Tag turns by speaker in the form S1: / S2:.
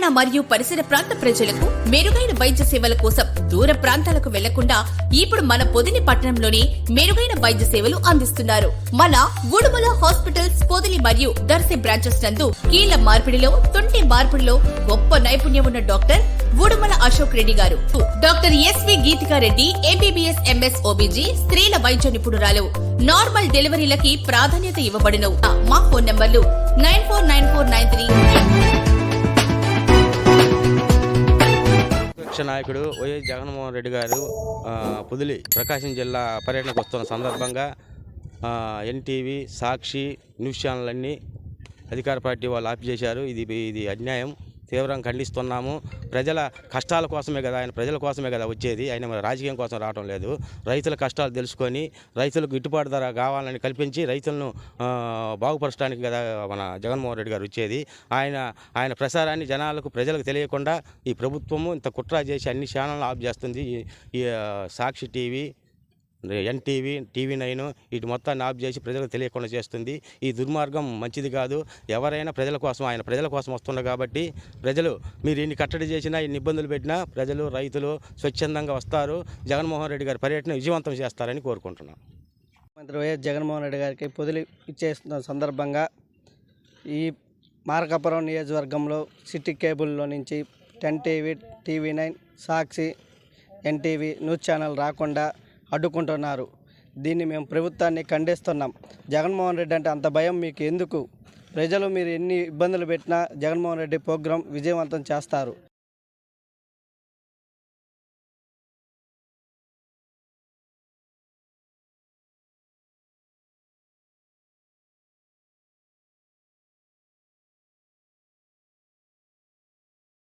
S1: తెలంగాణ మరియు పరిసర ప్రాంత ప్రజలకు మెరుగైన వైద్య సేవల కోసం దూర ప్రాంతాలకు వెళ్ళకుండా ఇప్పుడు మన పొదిని పట్టణంలోని మెరుగైన వైద్య సేవలు అందిస్తున్నారు. మన ఉడుమల హాస్పిటల్స్ పొదిలి మరియు దర్శి బ్రాంచెస్ నందు కీళ్ళ మార్పిడిలో తొంటి మార్పిడిలో గొప్ప నైపుణ్యం ఉన్న డాక్టర్ ఉడుమల అశోక్ రెడ్డి గారు. Doctor SV Geethika Reddy MBBS MS OBG స్త్రీల వైద్య నిపుణురాలు. నార్మల్ డెలివరీలకి ప్రాధాన్యత ఇవ్వబడిన మా ఫోన్ నంబర్లు nine four nine four nine three.
S2: ప్రతిపక్ష నాయకుడు వైఎస్ జగన్మోహన్ రెడ్డి గారు పుదిలి ప్రకాశం జిల్లా పర్యటనకు వస్తున్న సందర్భంగా ఎన్టీవీ సాక్షి న్యూస్ ఛానల్ అన్నీ అధికార పార్టీ వాళ్ళు ఆపి చేశారు ఇది ఇది అన్యాయం. తీవ్రంగా ఖండిస్తున్నాము. ప్రజల కష్టాల కోసమే కదా ఆయన ప్రజల కోసమే కదా వచ్చేది. ఆయన మన రాజకీయం కోసం రావడం లేదు. రైతుల కష్టాలు తెలుసుకొని రైతులకు గిట్టుబాటు ధర కావాలని కల్పించి రైతులను బాగుపరచడానికి కదా మన జగన్మోహన్ రెడ్డి గారు వచ్చేది. ఆయన ఆయన ప్రసారాన్ని జనాలకు ప్రజలకు తెలియకుండా ఈ ప్రభుత్వము ఇంత కుట్ర చేసి అన్ని ఛానళ్ళు ఆఫ్ చేస్తుంది. ఈ- Sakshi TV NTV TV nine వీటి మొత్తాన్ని ఆఫ్ చేసి ప్రజలకు తెలియకుండా చేస్తుంది. ఈ దుర్మార్గం మంచిది కాదు. ఎవరైనా ప్రజల కోసం ఆయన ప్రజల కోసం వస్తున్నారు కాబట్టి ప్రజలు మీరు ఇన్ని కట్టడి చేసినా ఇన్ని ఇబ్బందులు పెట్టినా ప్రజలు రైతులు స్వచ్ఛందంగా వస్తారు. జగన్మోహన్ రెడ్డి గారి పర్యటన విజయవంతం చేస్తారని కోరుకుంటున్నాను
S3: మంత్రి వైఎస్ జగన్మోహన్ రెడ్డి గారికి పొదిలి ఇచ్చేస్తున్న సందర్భంగా ఈ మార్కాపురం నియోజకవర్గంలో సిటీ కేబుల్లో నుంచి ten TV TV nine Sakshi NTV news channel రాకుండా అడ్డుకుంటున్నారు. దీన్ని మేము ప్రభుత్వాన్ని ఖండిస్తున్నాం. జగన్మోహన్ రెడ్డి అంటే అంత భయం మీకు ఎందుకు? ప్రజలు మీరు ఎన్ని ఇబ్బందులు పెట్టినా జగన్మోహన్ రెడ్డి ప్రోగ్రాం విజయవంతం చేస్తారు.